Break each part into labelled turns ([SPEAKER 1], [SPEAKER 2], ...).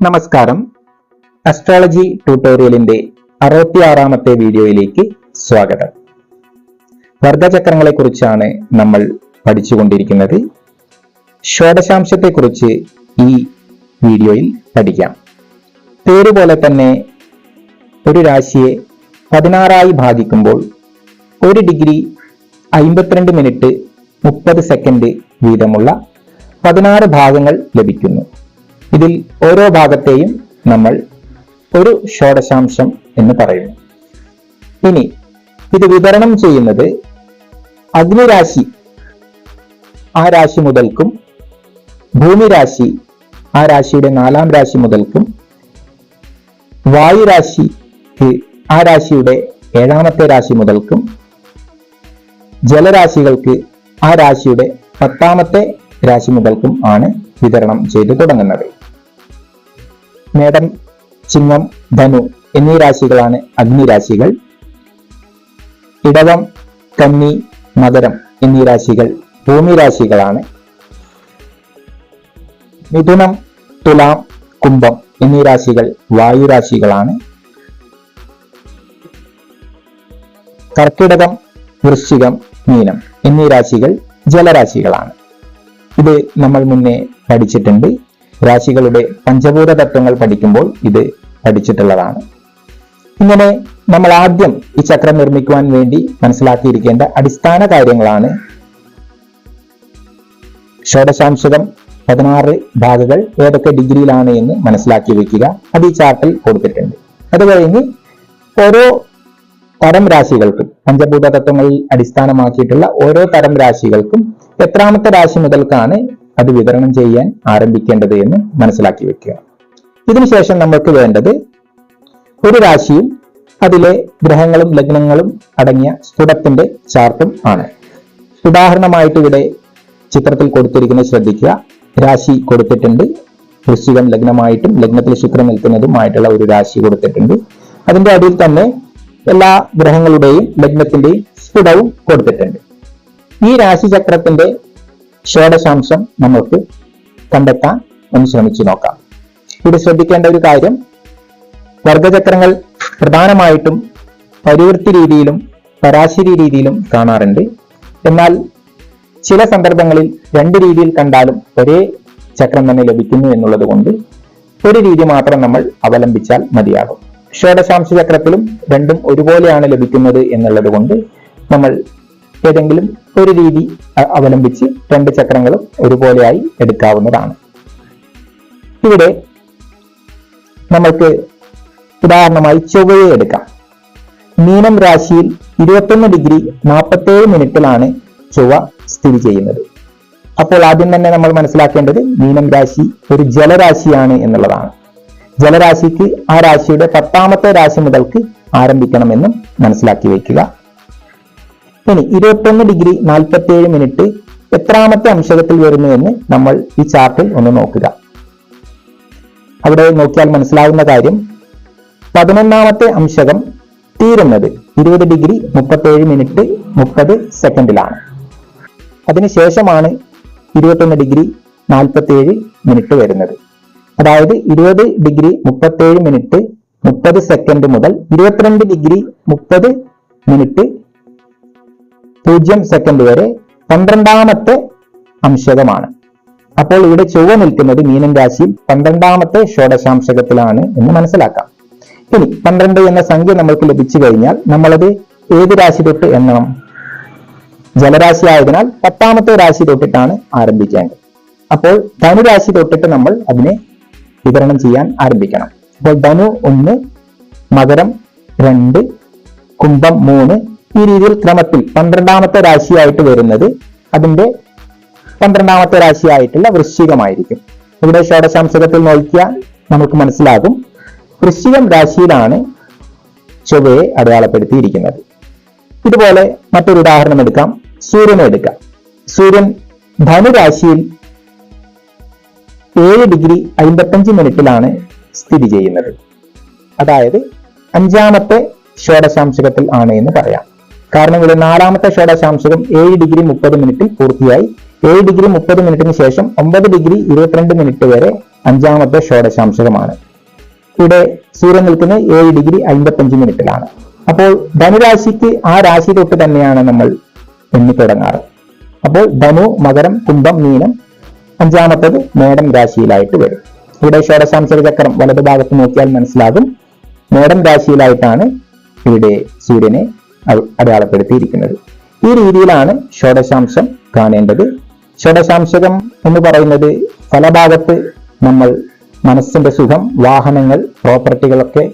[SPEAKER 1] നമസ്കാരം. അസ്ട്രോളജി ട്യൂട്ടോറിയലിന്റെ അറുപത്തിയാറാമത്തെ വീഡിയോയിലേക്ക് സ്വാഗതം. വർഗചക്രങ്ങളെ കുറിച്ചാണ് നമ്മൾ പഠിച്ചുകൊണ്ടിരിക്കുന്നത്. ഷോഡശാംശത്തെക്കുറിച്ച് ഈ വീഡിയോയിൽ പഠിക്കാം. പേര് പോലെ തന്നെ ഒരു രാശിയെ പതിനാറായി ഭാഗിക്കുമ്പോൾ ഒരു ഡിഗ്രി അമ്പത്തിരണ്ട് മിനിറ്റ് മുപ്പത് സെക്കൻഡ് വീതമുള്ള പതിനാറ് ഭാഗങ്ങൾ ലഭിക്കുന്നു. ഇതിൽ ഓരോ ഭാഗത്തെയും നമ്മൾ ഒരു ഷോഡശാംശം എന്ന് പറയുന്നു. ഇനി ഇത് വിതരണം ചെയ്യുന്നത് അഗ്നിരാശി ആ രാശി മുതൽക്കും ഭൂമിരാശി ആ രാശിയുടെ നാലാം രാശി മുതൽക്കും വായുരാശിക്ക് ആ രാശിയുടെ ഏഴാമത്തെ രാശി മുതൽക്കും ജലരാശികൾക്ക് ആ രാശിയുടെ പത്താമത്തെ രാശി മുതൽക്കും ആണ് വിതരണം ചെയ്തു തുടങ്ങുന്നത്. മേടം ചിങ്ങം ധനു എന്നീ രാശികളാണ് അഗ്നിരാശികൾ. ഇടവം കന്നി മകരം എന്നീ രാശികൾ ഭൂമി രാശികളാണ് മിഥുനം തുലാം കുംഭം എന്നീ രാശികൾ വായുരാശികളാണ്. കർക്കിടകം വൃശ്ചികം മീനം എന്നീ രാശികൾ ജലരാശികളാണ്. ഇത് നമ്മൾ മുന്നേ പഠിച്ചിട്ടുണ്ട്. രാശികളുടെ പഞ്ചഭൂത തത്വങ്ങൾ പഠിക്കുമ്പോൾ ഇത് പഠിച്ചിട്ടുള്ളതാണ്. ഇങ്ങനെ നമ്മൾ ആദ്യം ഈ ചക്രം നിർമ്മിക്കുവാൻ വേണ്ടി മനസ്സിലാക്കിയിരിക്കേണ്ട അടിസ്ഥാന കാര്യങ്ങളാണ് ഷോഡശാംശകം പതിനാറ് ഭാഗങ്ങൾ ഏതൊക്കെ ഡിഗ്രിയിലാണ് എന്ന് മനസ്സിലാക്കി വെക്കുക. അത് ഈ ചാർട്ടിൽ കൊടുത്തിട്ടുണ്ട്. അത് കഴിഞ്ഞ് ഓരോ തരം രാശികൾക്കും പഞ്ചഭൂത തത്വങ്ങളിൽ അടിസ്ഥാനമാക്കിയിട്ടുള്ള ഓരോ തരം രാശികൾക്കും എത്രാമത്തെ രാശി മുതൽക്കാണ് അത് വിതരണം ചെയ്യാൻ ആരംഭിക്കേണ്ടത് എന്ന് മനസ്സിലാക്കി വെക്കുക. ഇതിനുശേഷം നമ്മൾക്ക് വേണ്ടത് ഒരു രാശിയും അതിലെ ഗ്രഹങ്ങളും ലഗ്നങ്ങളും അടങ്ങിയ സ്ഫുടത്തിന്റെ ചാർട്ടും ആണ്. ഉദാഹരണമായിട്ട് ഇവിടെ ചിത്രത്തിൽ കൊടുത്തിരിക്കുന്നത് ശ്രദ്ധിക്കുക. രാശി കൊടുത്തിട്ടുണ്ട്. വൃശ്ചികം ലഗ്നമായിട്ടും ലഗ്നത്തിൽ ശുക്രൻ നിൽക്കുന്നതുമായിട്ടുള്ള ഒരു രാശി കൊടുത്തിട്ടുണ്ട്. അതിന്റെ അടിയിൽ തന്നെ എല്ലാ ഗ്രഹങ്ങളുടെയും ലഗ്നത്തിന്റെയും സ്ഫുടവും കൊടുത്തിട്ടുണ്ട്. ഈ രാശിചക്രത്തിന്റെ ഷോഡശാംശം നമുക്ക് കണ്ടെത്താൻ ഒന്ന് ശ്രമിച്ചു നോക്കാം. ഇവിടെ ശ്രദ്ധിക്കേണ്ട ഒരു കാര്യം വർഗചക്രങ്ങൾ പ്രധാനമായിട്ടും പരിവൃത്തി രീതിയിലും പരാശരി രീതിയിലും കാണാറുണ്ട്. എന്നാൽ ചില സന്ദർഭങ്ങളിൽ രണ്ട് രീതിയിൽ കണ്ടാലും ഒരേ ചക്രം തന്നെ ലഭിക്കുന്നു എന്നുള്ളത് കൊണ്ട് ഒരു രീതി മാത്രം നമ്മൾ അവലംബിച്ചാൽ മതിയാകും. ഷോഡശാംശ ചക്രത്തിലും രണ്ടും ഒരുപോലെയാണ് ലഭിക്കുന്നത് എന്നുള്ളത് കൊണ്ട് നമ്മൾ ഏതെങ്കിലും ഒരു രീതി അവലംബിച്ച് രണ്ട് ചക്രങ്ങളും ഒരുപോലെയായി എടുക്കാവുന്നതാണ്. ഇവിടെ നമ്മൾക്ക് ഉദാഹരണമായി ചൊവ്വയെ എടുക്കാം. മീനം രാശിയിൽ ഇരുപത്തൊന്ന് ഡിഗ്രി നാൽപ്പത്തേഴ് മിനിറ്റിലാണ് ചൊവ്വ സ്ഥിതി ചെയ്യുന്നത്. അപ്പോൾ ആദ്യം തന്നെ നമ്മൾ മനസ്സിലാക്കേണ്ടത് മീനം രാശി ഒരു ജലരാശിയാണ് എന്നുള്ളതാണ്. ജലരാശിക്ക് ആ രാശിയുടെ പത്താമത്തെ രാശി മുതൽക്ക് ആരംഭിക്കണമെന്നും മനസ്സിലാക്കി വയ്ക്കുക. ഇനി ഇരുപത്തൊന്ന് ഡിഗ്രി നാൽപ്പത്തിയേഴ് മിനിറ്റ് എത്രാമത്തെ അംശകത്തിൽ വരുന്നു എന്ന് നമ്മൾ ഈ ചാർട്ടിൽ ഒന്ന് നോക്കുക. അവിടെ നോക്കിയാൽ മനസ്സിലാവുന്ന കാര്യം പതിനൊന്നാമത്തെ അംശകം തീരുന്നത് ഇരുപത് ഡിഗ്രി മുപ്പത്തേഴ് മിനിറ്റ് മുപ്പത് സെക്കൻഡിലാണ് അതിനുശേഷമാണ് ഇരുപത്തൊന്ന് ഡിഗ്രി നാൽപ്പത്തേഴ് മിനിറ്റ് വരുന്നത്. അതായത് ഇരുപത് ഡിഗ്രി മുപ്പത്തേഴ് മിനിറ്റ് മുപ്പത് സെക്കൻഡ് മുതൽ ഇരുപത്തിരണ്ട് ഡിഗ്രി മുപ്പത് മിനിറ്റ് പൂജ്യം സെക്കൻഡ് വരെ പന്ത്രണ്ടാമത്തെ അംശകമാണ്. അപ്പോൾ ഇവിടെ ചൊവ്വ നിൽക്കുന്നത് മീനൻ രാശിയിൽ പന്ത്രണ്ടാമത്തെ ഷോഡശാംശകത്തിലാണ് എന്ന് മനസ്സിലാക്കാം. ഇനി പന്ത്രണ്ട് എന്ന സംഖ്യ നമ്മൾക്ക് ലഭിച്ചു കഴിഞ്ഞാൽ നമ്മളത് ഏത് രാശി തൊട്ട് എണ്ണണം? ജലരാശി ആയതിനാൽ പത്താമത്തെ രാശി തൊട്ടിട്ടാണ് ആരംഭിക്കേണ്ടത്. അപ്പോൾ ധനുരാശി തൊട്ടിട്ട് നമ്മൾ അതിനെ വിതരണം ചെയ്യാൻ ആരംഭിക്കണം. അപ്പോൾ ധനു ഒന്ന് മകരം രണ്ട് കുംഭം മൂന്ന് ഈ രീതിയിൽ ക്രമത്തിൽ പന്ത്രണ്ടാമത്തെ രാശിയായിട്ട് വരുന്നത് അതിന്റെ പന്ത്രണ്ടാമത്തെ രാശിയായിട്ടുള്ള വൃശ്ചികമായിരിക്കും. ഇവിടെ ഷോഡശാംശകത്തിൽ നോക്കിയാൽ നമുക്ക് മനസ്സിലാകും. വൃശ്ചികം രാശിയിലാണ് ചൊവ്വയെ അടയാളപ്പെടുത്തിയിരിക്കുന്നത്. ഇതുപോലെ മറ്റൊരു ഉദാഹരണം എടുക്കാം. സൂര്യനെ എടുക്കാം. സൂര്യൻ ധനുരാശിയിൽ ഏഴ് ഡിഗ്രി അമ്പത്തഞ്ച് മിനിറ്റിലാണ് സ്ഥിതി ചെയ്യുന്നത്. അതായത് അഞ്ചാമത്തെ ഷോഡശാംശകത്തിൽ ആണ് എന്ന് പറയാം. കാരണം ഇവിടെ നാലാമത്തെ ഷോഡശാംശകം ഏഴ് ഡിഗ്രി മുപ്പത് മിനിറ്റിൽ പൂർത്തിയായി. ഏഴ് ഡിഗ്രി മുപ്പത് മിനിറ്റിന് ശേഷം ഒമ്പത് ഡിഗ്രി ഇരുപത്തിരണ്ട് മിനിറ്റ് വരെ അഞ്ചാമത്തെ ഷോഡശാംശകമാണ് ഇവിടെ സൂര്യൻ നിൽക്കുന്നത് ഏഴ് ഡിഗ്രി അമ്പത്തഞ്ച് മിനിറ്റിലാണ്. അപ്പോൾ ധനുരാശിക്ക് ആ രാശി തൊട്ട് തന്നെയാണ് നമ്മൾ എണ്ണി തുടങ്ങാറ്. അപ്പോൾ ധനു മകരം കുംഭം മീനം അഞ്ചാമത്തത് മേടം രാശിയിലായിട്ട് വരും. ഇവിടെ ഷോഡശാംശക ചക്രം വലതുഭാഗത്ത് നോക്കിയാൽ മനസ്സിലാകും. മേടം രാശിയിലായിട്ടാണ് ഇവിടെ സൂര്യനെ അടയാളപ്പെടുത്തിയിരിക്കുന്നത്. ഈ രീതിയിലാണ് ഷോഡശാംശം കാണേണ്ടത്. ഷോഡശാംശകം എന്ന് പറയുന്നത് ഫലഭാഗത്ത് നമ്മൾ മനസ്സിന്റെ സുഖം വാഹനങ്ങൾ പ്രോപ്പർട്ടികളൊക്കെ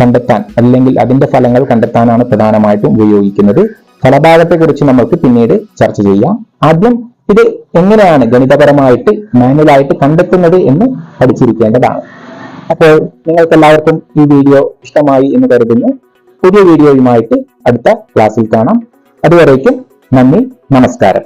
[SPEAKER 1] കണ്ടെത്താൻ അല്ലെങ്കിൽ അതിന്റെ ഫലങ്ങൾ കണ്ടെത്താനാണ് പ്രധാനമായിട്ടും ഉപയോഗിക്കുന്നത്. ഫലഭാഗത്തെ കുറിച്ച് നമുക്ക് പിന്നീട് ചർച്ച ചെയ്യാം. ആദ്യം ഇത് എങ്ങനെയാണ് ഗണിതപരമായിട്ട് മാനുവലായിട്ട് കണ്ടെത്തുന്നത് എന്ന് പഠിച്ചിരിക്കേണ്ടതാണ്. അപ്പോൾ നിങ്ങൾക്ക് എല്ലാവർക്കും ഈ വീഡിയോ ഇഷ്ടമായി എന്ന് കരുതുന്നു. പുതിയ വീഡിയോയുമായിട്ട് അടുത്ത ക്ലാസ്സിൽ കാണാം. അതുവരേക്കും നന്ദി നമസ്കാരം.